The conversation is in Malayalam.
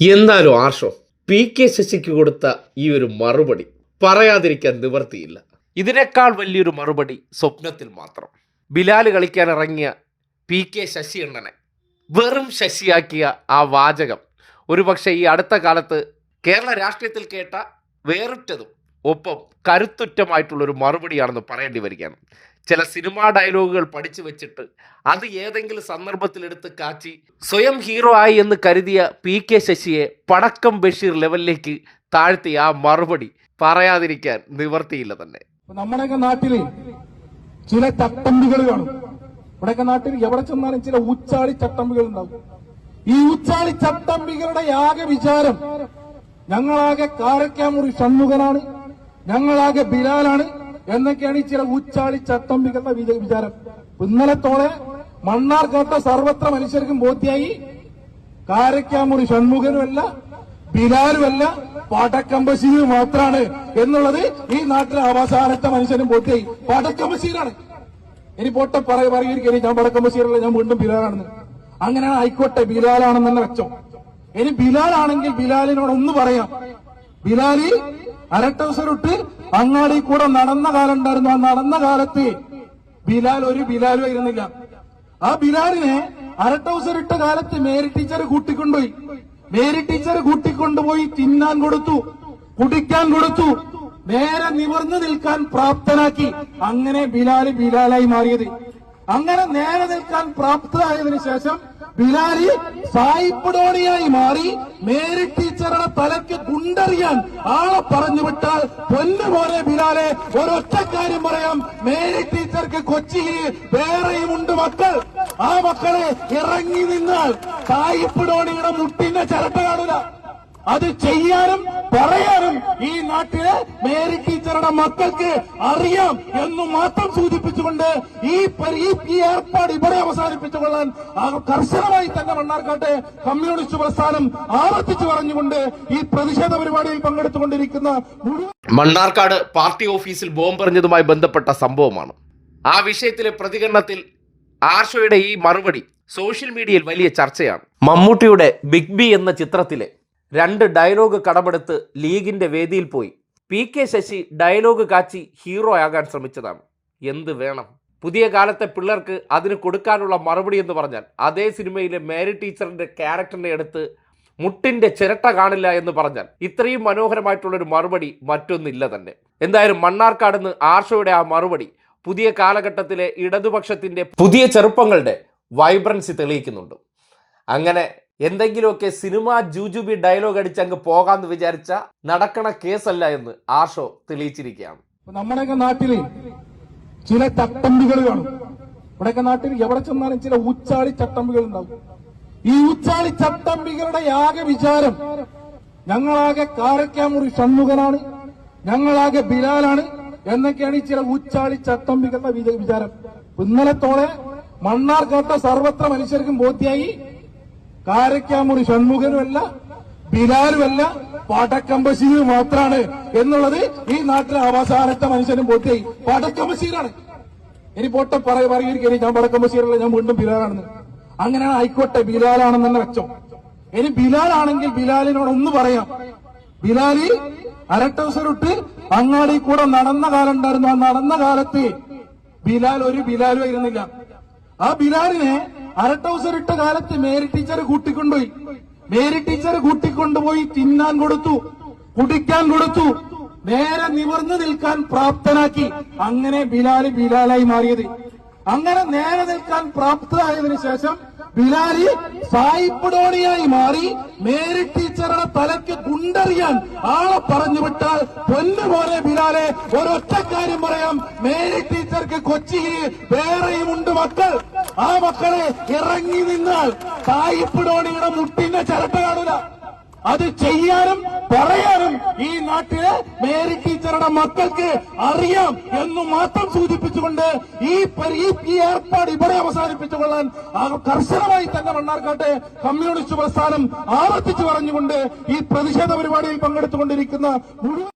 എന്നാലും ആർഷോ? പി കെ ശശിക്ക് കൊടുത്ത ഈ ഒരു മറുപടി പറയാതിരിക്കാൻ നിവർത്തിയില്ല. ഇതിനേക്കാൾ വലിയൊരു മറുപടി സ്വപ്നത്തിൽ മാത്രം. ബിലാൽ കളിക്കാൻ ഇറങ്ങിയ പി കെ ശശി എണ്ണനെ വെറും ശശിയാക്കിയ ആ വാചകം. ഒരുപക്ഷെ ഈ അടുത്ത കാലത്ത് കേരള രാഷ്ട്രീയത്തിൽ കേട്ട വേറിട്ടതും ഒപ്പം കരുത്തുറ്റമായിട്ടുള്ളൊരു മറുപടിയാണെന്ന് പറയേണ്ടി വരികയാണ്. ചില സിനിമാ ഡയലോഗുകൾ പഠിച്ചു വെച്ചിട്ട് അത് ഏതെങ്കിലും സന്ദർഭത്തിലെടുത്ത് കാച്ചി സ്വയം ഹീറോ ആയി എന്ന് കരുതിയ പി കെ ശശിയെ പടക്കം ബഷീർ ലെവലിലേക്ക് താഴ്ത്തിയ ആ മറുപടി പറയാതിരിക്കാൻ നിവർത്തിയില്ല തന്നെ. നമ്മുടെയൊക്കെ നാട്ടിൽ ചില ചട്ടമ്പികൾ കാണും. ഇവിടെയൊക്കെ നാട്ടിൽ എവിടെ ചെന്നാലും ചില ഉച്ചാളി ചട്ടമ്പികൾ ഉണ്ടാവും. ഈ ഉച്ചാളി ചട്ടമ്പികളുടെ ആകെ വിചാരം ഞങ്ങളാകെ കാരക്കാമുറി ഷൺമുഖനാണ്. ഞങ്ങളാകെ ബിലാലാണ്. എന്നൊക്കെയാണ് ഈ ചില ഉച്ചാളി ചട്ടമ്പികളുടെ വിച- വിചാരം. ഇന്നലത്തോടെ മണ്ണാർക്കാട്ട സർവത്ര മനുഷ്യർക്കും ബോധ്യായി. കാരക്കാമുറി ഷൺമുഖനുമല്ല ബിലാലുമല്ല പടക്കം മാത്രമാണ് എന്നുള്ളത് ഈ നാട്ടിലെ അവസാനത്തെ മനുഷ്യനും ബോധ്യായി. പടക്കമ്പശീരാണ് ഇനി പോട്ടെ പറയ പറയുകയും ഞാൻ പടക്കമ്പശീരല്ല ഞാൻ വീണ്ടും ബിലാലാണെന്ന്. അങ്ങനെയാണ് ആയിക്കോട്ടെ ബിലാലാണെന്ന് തന്നെ വെച്ചോ ഇനി ബിലാലാണെങ്കിൽ ബിലാലിനോട് ഒന്ന് പറയാം. ബിലാലി അരട്ടവസരിട്ട് അങ്ങാടി കൂടെ നടന്ന കാലം ഉണ്ടായിരുന്നു ആ നടന്ന കാലത്ത് ബിലാൽ ഒരു ബിലാലും ആയിരുന്നില്ല. ആ ബിലാലിനെ അരട്ടൗസർ ഇട്ട കാലത്ത് മേരി ടീച്ചർ കൂട്ടിക്കൊണ്ടുപോയി. മേരി ടീച്ചർ കൂട്ടിക്കൊണ്ടുപോയി തിന്നാൻ കൊടുത്തു കുടിക്കാൻ കൊടുത്തു നേരെ നിവർന്നു നിൽക്കാൻ പ്രാപ്തനാക്കി. അങ്ങനെ ബിലാൽ ബിലാലായി മാറിയത്. അങ്ങനെ നേരെ നിൽക്കാൻ പ്രാപ്തനായതിനു ശേഷം ബിലാലി സായിപ്പടോണിയായി മാറി മേരി ടീച്ചറുടെ തലയ്ക്ക് കുണ്ടറിയാൻ ആളെ പറഞ്ഞു വിട്ടാൽ പൊന്നുപോലെ ബിലാലെ ഒരൊറ്റ കാര്യം പറയാം. മേരി ടീച്ചർക്ക് കൊച്ചിയിൽ വേറെയുമുണ്ട് മക്കൾ. ആ മക്കളെ ഇറങ്ങി നിന്നാൽ സായിപ്പടോണിയുടെ മുട്ടിന്റെ ചിരട്ട കാണൂല. അത് ചെയ്യാനും പറയാനും ഈ നാട്ടിലെ മേരി ടീച്ചറുടെ മക്കൾക്ക് അറിയാം എന്ന് മാത്രം സൂചിപ്പിച്ചുകൊണ്ട് ഈ ഏർപ്പാട് ഇവിടെ അവസാനിപ്പിച്ചുകൊള്ളാൻ ആ കർശനമായി തന്നെ മണ്ണാർക്കാട്ടെ കമ്മ്യൂണിസ്റ്റ് പ്രസ്ഥാനം ആവർത്തിച്ചു പറഞ്ഞുകൊണ്ട് ഈ പ്രതിഷേധ പരിപാടിയിൽ പങ്കെടുത്തുകൊണ്ടിരിക്കുന്ന മണ്ണാർക്കാട് പാർട്ടി ഓഫീസിൽ ബോംബെറിഞ്ഞതുമായി ബന്ധപ്പെട്ട സംഭവമാണ്. ആ വിഷയത്തിലെ പ്രതികരണത്തിൽ ആർഷോയുടെ ഈ മറുപടി സോഷ്യൽ മീഡിയയിൽ വലിയ ചർച്ചയാണ്. മമ്മൂട്ടിയുടെ ബിഗ് ബി എന്ന ചിത്രത്തിലെ രണ്ട് ഡയലോഗ് കടമെടുത്ത് ലീഗിന്റെ വേദിയിൽ പോയി. പി കെ ശശി ഡയലോഗ് കാച്ചി ഹീറോ ആകാൻ ശ്രമിച്ചതാണ്. എന്ത് വേണം? പുതിയ കാലത്തെ പിള്ളേർക്ക് അതിന് കൊടുക്കാനുള്ള മറുപടി എന്ന് പറഞ്ഞാൽ അതേ സിനിമയിലെ മേരി ടീച്ചറിന്റെ ക്യാരക്ടറിനെ എടുത്ത് മുട്ടിന്റെ ചിരട്ട കാണില്ല എന്ന് പറഞ്ഞാൽ ഇത്രയും മനോഹരമായിട്ടുള്ളൊരു മറുപടി മറ്റൊന്നില്ല തന്നെ. എന്തായാലും മണ്ണാർക്കാട് നിന്ന് ആർഷയുടെ ആ മറുപടി പുതിയ കാലഘട്ടത്തിലെ ഇടതുപക്ഷത്തിന്റെ പുതിയ ചെറുപ്പങ്ങളുടെ വൈബ്രൻസി തെളിയിക്കുന്നുണ്ട്. അങ്ങനെ എന്തെങ്കിലുമൊക്കെ സിനിമ ജൂജുബി ഡയലോഗ് അടിച്ച് അങ്ങ് പോകാന്ന് വിചാരിച്ച നടക്കണ കേസല്ല എന്ന് ആഷോ തെളിയിച്ചിരിക്കുകയാണ്. നമ്മുടെയൊക്കെ നാട്ടിൽ ചില ചട്ടമ്പികൾ കാണും. ഇവിടെയൊക്കെ നാട്ടിൽ എവിടെ ചെന്നാലും ചില ഉച്ചാളി ചട്ടമ്പികൾ ഉണ്ടാവും. ഈ ഉച്ചാളി ചട്ടമ്പികളുടെ ആകെ വിചാരം ഞങ്ങളാകെ കാരക്കാമുറി ഷൺമുഖനാണ് ഞങ്ങളാകെ ബിലാലാണ് എന്നൊക്കെയാണ് ഈ ചില ഉച്ചാളി ചട്ടമ്പികളുടെ വിച- വിചാരം ഇന്നലത്തോടെ മണ്ണാർക്കാട്ട സർവത്ര മനുഷ്യർക്കും ബോധ്യായി കാരക്കാമുറി ഷൺമുഖനുമല്ല ബിലാലുമല്ല പടക്കം മാത്രമാണ് എന്നുള്ളത് ഈ നാട്ടിലെ അവസാനത്തെ മനുഷ്യനും ബോധ്യായി പടക്കം ഇനി പൊട്ട പറയ പറയുകയായിരിക്കും ഞാൻ പടക്കം ഞാൻ വീണ്ടും ബിലാലാണെന്ന്. അങ്ങനെ ആയിക്കോട്ടെ ബിലാലാണെന്ന് തന്നെ വെച്ചോ. ഇനി ബിലാലാണെങ്കിൽ ബിലാലിനോട് ഒന്ന് പറയാം. ബിലാലി അരട്ടവസരിട്ട് അങ്ങാടി കൂടെ നടന്ന കാലം ഉണ്ടായിരുന്നു. ആ നടന്ന കാലത്ത് ബിലാൽ ഒരു ബിലാലും ആയിരുന്നില്ല ആ ബിലാലിനെ അരട്ടൗസർ ഇട്ട കാലത്ത് മേരി ടീച്ചർ കൂട്ടിക്കൊണ്ടുപോയി. മേരി ടീച്ചർ കൂട്ടിക്കൊണ്ടുപോയി തിന്നാൻ കൊടുത്തു കുടിക്കാൻ കൊടുത്തു നേരെ നിവർന്നു നിൽക്കാൻ പ്രാപ്തനാക്കി. അങ്ങനെ ബിലാൽ ബിലാലായി മാറിയത്. അങ്ങനെ നേരെ നിൽക്കാൻ പ്രാപ്തരായതിനു ശേഷം ബിലാലി സായിപ്പടോണിയായി മാറി മേരി ടീച്ചറുടെ തലയ്ക്ക് ഗുണ്ടറിയാൻ ആളെ പറഞ്ഞു വിട്ടാൽ പൊന്നുപോലെ ബിലാലെ ഒരൊറ്റ കാര്യം പറയാം. മേരി ടീച്ചർക്ക് കൊച്ചിയിൽ വേറെയുമുണ്ട് മക്കൾ. ആ മക്കളെ ഇറങ്ങി നിന്നാൽ സായിപ്പടോണിയുടെ മുട്ടിന്റെ ചിരട്ട കാണൂല. അത് ചെയ്യാനും പറയാനും ഈ നാട്ടിലെ മേരി ടീച്ചറുടെ മക്കൾക്ക് അറിയാം എന്ന് മാത്രം സൂചിപ്പിച്ചുകൊണ്ട് ഈ ഏർപ്പാട് ഇവിടെ അവസാനിപ്പിച്ചുകൊള്ളാൻ കർശനമായി തന്നെ മണ്ണാർക്കാട്ടെ കമ്മ്യൂണിസ്റ്റ് പ്രസ്ഥാനം ആവർത്തിച്ചു പറഞ്ഞുകൊണ്ട് ഈ പ്രതിഷേധ പരിപാടിയിൽ പങ്കെടുത്തുകൊണ്ടിരിക്കുന്ന മുഴുവൻ